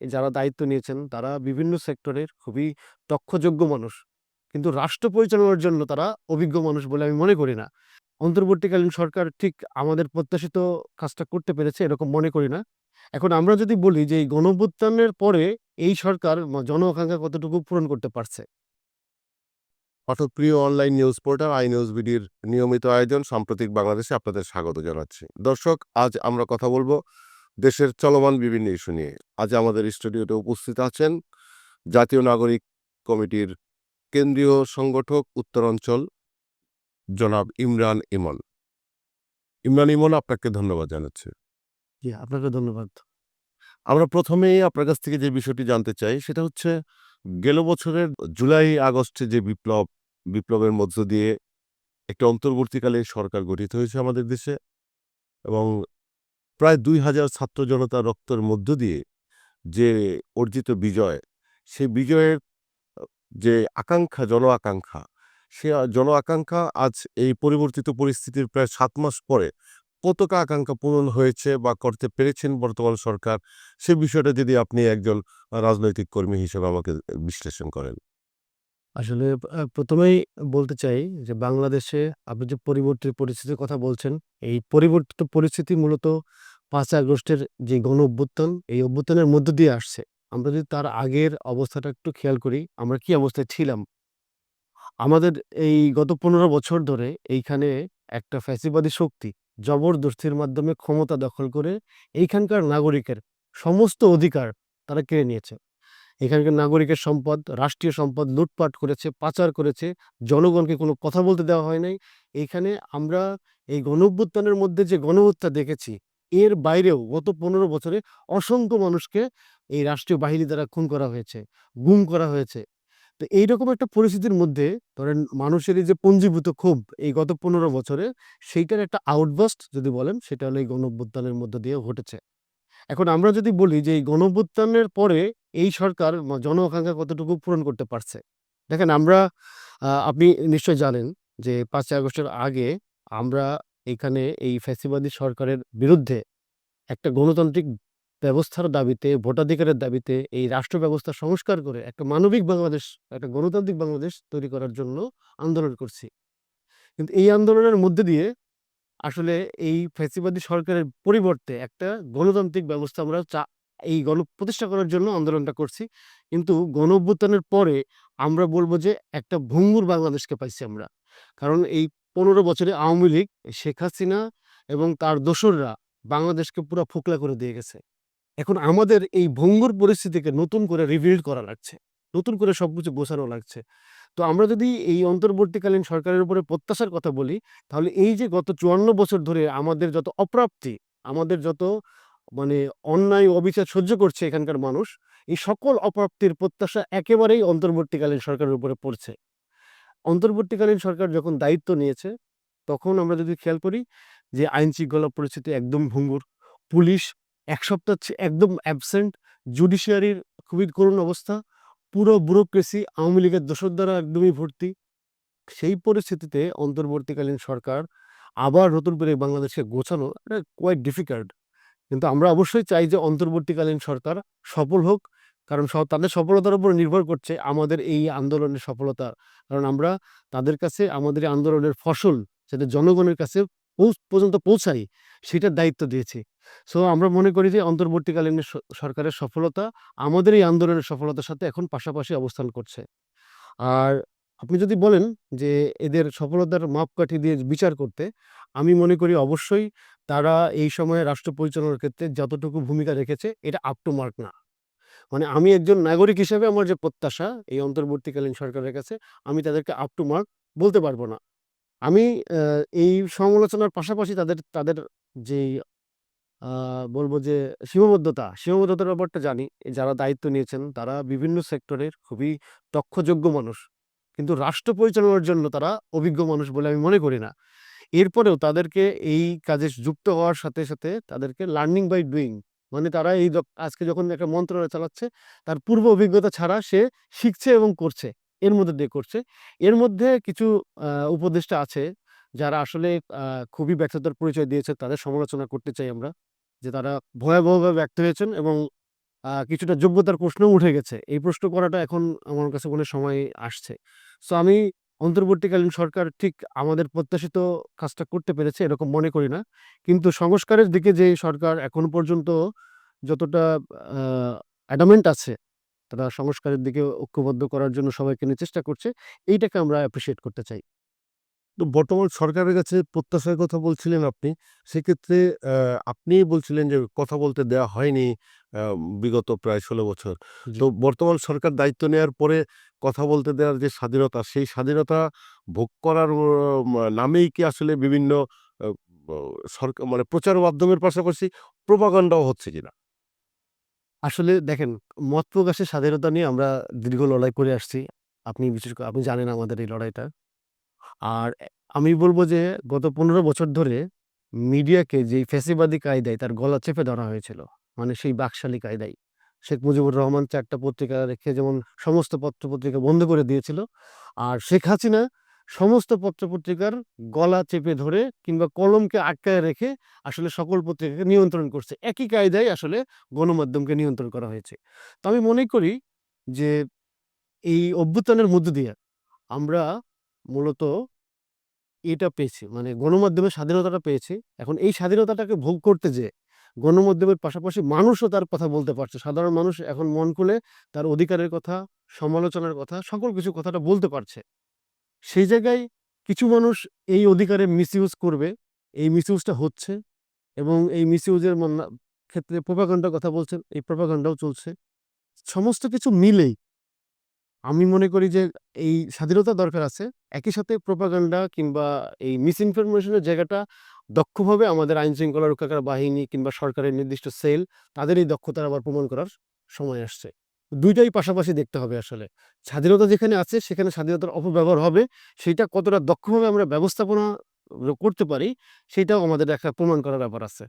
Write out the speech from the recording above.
যারা দায়িত্ব নিয়েছেন, তারা বিভিন্ন সেক্টরের খুবই দক্ষযোগ্য মানুষ। কিন্তু রাষ্ট্র পরিচালনার জন্য তারা অভিজ্ঞ মানুষ বলে আমি মনে করি না। অন্তর্বর্তীকালীন সরকার ঠিক আমাদের প্রত্যাশিত কাজটা করতে পেরেছে, এরকম মনে করি না। এখন আমরা যদি বলি যে, এই গণঅভ্যুত্থানের পরে এই সরকার জন আকাঙ্ক্ষা কতটুকু পূরণ করতে পারছে? পাঠকপ্রিয় online news portal I news বিডির নিয়মিত আয়োজন সাম্প্রতিক বাংলাদেশে আপনাদের স্বাগত জানাচ্ছি দর্শক, আজ আমরা কথা বলব দেশের চলমান বিভিন্ন ইস্যু নিয়ে। আজ আমাদের স্টুডিওতে উপস্থিত আছেন জাতীয় নাগরিক কমিটির কেন্দ্রীয় সংগঠক উত্তরাঞ্চল জনাব ইমরান ইমন। ইমরান ইমন আপনাকে ধন্যবাদ জানাচ্ছি। জি, আপনাকে ধন্যবাদ। আমরা প্রথমেই আপনার কাছ থেকে যে বিষয়টি জানতে চাই সেটা হচ্ছে গেল বছরের জুলাই আগস্টে যে বিপ্লব বিপ্লবের মধ্য দিয়ে একটা অন্তর্বর্তীকালে সরকার গঠিত হয়েছে আমাদের দেশে এবং প্রায় দুই হাজার ছাত্র জনতার রক্তের মধ্য দিয়ে যে অর্জিত বিজয় সেই বিজয়ের যে আকাঙ্ক্ষা জন আকাঙ্ক্ষা সে জন আকাঙ্ক্ষা আজ এই পরিবর্তিত পরিস্থিতির প্রায় সাত মাস পরে কতটা আকাঙ্ক্ষা পূরণ হয়েছে বা করতে পেরেছেন বর্তমান সরকার সে বিষয়টা যদি আপনি একজন রাজনৈতিক কর্মী হিসেবে আমাকে বিশ্লেষণ করেন। আসলে প্রথমেই বলতে চাই যে বাংলাদেশে আপনি যে পরিবর্তিত পরিস্থিতির কথা বলছেন, এই পরিবর্তিত পরিস্থিতি মূলত ৫ আগস্টের যে গণঅভ্যুত্থান, এই অভ্যুত্থানের মধ্য দিয়ে আসছে। আমরা যদি তার আগের অবস্থাটা একটু খেয়াল করি, আমরা কি অবস্থায় ছিলাম? আমাদের এই গত ১৫ বছর ধরে এইখানে একটা ফ্যাসিবাদী শক্তি জবরদস্তির মাধ্যমে ক্ষমতা দখল করে এইখানকার নাগরিকের সমস্ত অধিকার তারা কেড়ে নিয়েছে। এখানকার নাগরিকের সম্পদ, রাষ্ট্রীয় সম্পদ লুটপাট করেছে, পাচার করেছে। জনগণকে কোনো কথা বলতে দেওয়া হয় নাই। এইখানে আমরা এই গণঅভ্যুত্থানের মধ্যে যে গণহত্যা দেখেছি, এর বাইরেও গত ১৫ বছরে অসংখ্য মানুষকে এই রাষ্ট্রীয় বাহিনী দ্বারা খুন করা হয়েছে, গুম করা হয়েছে। তো এইরকম একটা পরিস্থিতির মধ্যে ধরেন মানুষের এই যে পুঞ্জীভূত ক্ষোভ এই গত ১৫ বছরে সেইটার একটা আউটবার্স্ট যদি বলেন সেটা হলো এই গণঅভ্যুত্থানের মধ্য দিয়ে ঘটেছে। এখন আমরা যদি বলি যে এই গণঅভ্যুত্থানের পরে এই সরকার জন আকাঙ্ক্ষা কতটুকু পূরণ করতে পারছে। দেখেন আমরা আপনি নিশ্চয়ই জানেন যে ৫ই আগস্টের আগে আমরা এখানে এই ফ্যাসিবাদী সরকারের বিরুদ্ধে একটা গণতান্ত্রিক ব্যবস্থার দাবিতে, ভোটাধিকারের দাবিতে এই রাষ্ট্র ব্যবস্থা সংস্কার করে একটা মানবিক বাংলাদেশ, একটা গণতান্ত্রিক বাংলাদেশ তৈরি করার জন্য আন্দোলন করছি। কিন্তু এই আন্দোলনের মধ্যে দিয়ে আসলে এই ফ্যাসিবাদী সরকারের পরিবর্তে একটা গণতান্ত্রিক ব্যবস্থা আমরা চা এই গণ প্রতিষ্ঠা করার জন্য আন্দোলনটা করছি। কিন্তু গণঅভ্যুত্থানের পরে আমরা বলব যে একটা ভঙ্গুর বাংলাদেশকে পাইছি আমরা। কারণ এই ১৫ বছরে আওয়ামী লীগ, শেখ হাসিনা এবং তার দোসররা বাংলাদেশকে পুরা ফোকলা করে দিয়ে গেছে। এখন আমাদের এই ভঙ্গুর পরিস্থিতিকে নতুন করে রিবিল্ড করা লাগছে। নতুন করে সবকিছু গোছানো লাগছে। তো আমরা যদি এই অন্তর্বর্তীকালীন সরকারের উপরে প্রত্যাশার কথা বলি, তাহলে এই যে গত ৫৪ বছর ধরে আমাদের যত অপ্রাপ্তি, আমাদের যত মানে অন্যায় অবিচার সহ্য করছে এখানকার মানুষ, এই সকল অপ্রাপ্তির প্রত্যাশা একেবারেই অন্তর্বর্তীকালীন সরকারের উপরে পড়ছে। অন্তর্বর্তীকালীন সরকার যখন দায়িত্ব নিয়েছে, তখন আমরা যদি খেয়াল করি যে আইন শৃঙ্খলা পরিস্থিতি একদম ভঙ্গুর। পুলিশ এক সপ্তাহ একদম অ্যাবসেন্ট, জুডিশিয়ারির খুবই করুণ অবস্থা। পুরো ব্যুরোক্রেসি আওয়ামী লীগের দোসর দ্বারা একদমই ভর্তি। সেই পরিস্থিতিতে অন্তর্বর্তীকালীন সরকার আবার নতুন করে বাংলাদেশকে গোছানো এটা কোয়াইট ডিফিকাল্ট। কিন্তু আমরা অবশ্যই চাই যে অন্তর্বর্তীকালীন সরকার সফল হোক। কারণ তাদের সফলতার উপর নির্ভর করছে আমাদের এই আন্দোলনের সফলতা। কারণ আমরা তাদের কাছে আমাদের আন্দোলনের ফসল যাতে জনগণের কাছে পর্যন্ত পৌঁছাই সেটার দায়িত্ব দিয়েছি। সো আমরা মনে করি যে অন্তর্বর্তীকালীন সরকারের সফলতা আমাদের এই আন্দোলনের সফলতার সাথে এখন পাশাপাশি অবস্থান করছে। আর আপনি যদি বলেন যে এদের সফলতার মাপকাঠি দিয়ে বিচার করতে, আমি মনে করি অবশ্যই তারা এই সময়ে রাষ্ট্র পরিচালনার ক্ষেত্রে যতটুকু ভূমিকা রেখেছে এটা আপ টু মার্ক না। মানে আমি একজন নাগরিক হিসেবে আমার যে প্রত্যাশা এই অন্তর্বর্তীকালীন সরকারের কাছে, আমি তাদেরকে আপ টু মার্ক বলতে পারব না। আমি এই সমালোচনার পাশাপাশি তাদের তাদের যেই বলব যে সীমাবদ্ধতা, সীমাবদ্ধতার ব্যাপারটা জানি। যারা দায়িত্ব নিয়েছেন তারা বিভিন্ন সেক্টরের খুবই দক্ষযোগ্য মানুষ। কিন্তু রাষ্ট্র পরিচালনার জন্য তারা অভিজ্ঞ মানুষ বলে আমি মনে করি না। এরপরেও তাদেরকে এই কাজে যুক্ত হওয়ার সাথে, সাথে তাদেরকে লার্নিং বাই ডুইং মানে তারা এই আজকে যখন একটা মন্ত্রণালয় চালাচ্ছে, তার পূর্ব অভিজ্ঞতা ছাড়া সে শিখছে এবং করছে। এর মধ্যে দিয়ে করছে। এর মধ্যে কিছু উপদেষ্টা আছে যারা আসলে খুবই ব্যর্থতার পরিচয় দিয়েছে। তাদের সমালোচনা করতে চাই আমরা। যে তারা ভয়াবহভাবে ব্যর্থ হয়েছেন এবং কিছুটা যোগ্যতার প্রশ্নও উঠে গেছে। এই প্রশ্ন করাটা এখন আমার কাছে মনে সময় আসছে। সো আমি অন্তর্বর্তীকালীন সরকার ঠিক আমাদের প্রত্যাশিত কাজটা করতে পেরেছে এরকম মনে করি না। কিন্তু সংস্কারের দিকে যে সরকার এখনও পর্যন্ত যতটা অ্যাডামেন্ট আছে, তারা সংস্কারের দিকে ঐক্যবদ্ধ করার জন্য সবাইকে নিয়ে চেষ্টা করছে। এইটাকে আমরা অ্যাপ্রিসিয়েট করতে চাই। তো বর্তমান সরকারের কাছে প্রত্যাশার কথা বলছিলেন আপনি। সেক্ষেত্রে আপনি বলছিলেন যে কথা বলতে দেওয়া হয়নি বিগত প্রায় ১৬ বছর। তো বর্তমান সরকার দায়িত্ব নেওয়ার পরে কথা বলতে দেওয়ার যে স্বাধীনতা, সেই স্বাধীনতা ভোগ করার নামেই কি আসলে বিভিন্ন সরকার মানে প্রচার মাধ্যমের পাশাপাশি প্রোপাগান্ডাও হচ্ছে কিনা? আসলে দেখেন মত প্রকাশের স্বাধীনতা নিয়ে আমরা দীর্ঘ লড়াই করে আসছি। আপনি বিশেষ করে আপনি জানেন আমাদের এই লড়াইটা। আর আমি বলব যে গত ১৫ বছর ধরে মিডিয়াকে যেই ফ্যাসিবাদী কায়দায় তার গলা চেপে ধরা হয়েছিল। মানে সেই বাকশালী কায়দায়। শেখ মুজিবুর রহমান চারটা পত্রিকা রেখে যেমন সমস্ত পত্র-পত্রিকা বন্ধ করে দিয়েছিল। আর শেখ হাসিনা সমস্ত পত্র-পত্রিকার গলা চেপে ধরে কিংবা কলমকে আটকায় রেখে আসলে সকল পত্রিকাকে নিয়ন্ত্রণ করছে। একই কায়দায় আসলে গণমাধ্যমকে নিয়ন্ত্রণ করা হয়েছে। তো আমি মনে করি যে এই অভ্যুত্থানের মধ্য দিয়ে আমরা মূলত এটা পেয়েছি। মানে গণমাধ্যমের স্বাধীনতাটা পেয়েছি। এখন এই স্বাধীনতাটাকে ভোগ করতে যেয়ে গণমাধ্যমের পাশাপাশি মানুষও তার কথা বলতে পারছে। সাধারণ মানুষ এখন মন খুলে তার অধিকারের কথা, সমালোচনার কথা, সকল কিছু কথাটা বলতে পারছে। সেই জায়গায় কিছু মানুষ এই অধিকারে মিসইউজ করবে। এই মিসইউজটা হচ্ছে এবং এই মিসইউজের ক্ষেত্রে প্রোপাগান্ডার কথা বলছেন, এই প্রোপাগান্ডাও চলছে। সমস্ত কিছু মিলেই আমি মনে করি যে এই স্বাধীনতা দরকার আছে। একই সাথে প্রোপাগান্ডা কিংবা এই মিস ইনফরমেশনের জায়গাটা দক্ষভাবে আমাদের আইন শৃঙ্খলা রক্ষাকার বাহিনী কিংবা সরকারের নির্দিষ্ট সেল তাদের এই দক্ষতা আবার প্রমাণ করার সময় আসছে। দুইটাই পাশাপাশি দেখতে হবে আসলে। স্বাধীনতা যেখানে আছে, সেখানে স্বাধীনতার অপব্যবহার হবে। সেটা কতটা দক্ষভাবে আমরা ব্যবস্থাপনা করতে পারি, সেটাও আমাদের একটা প্রমাণ করার ব্যাপার আছে।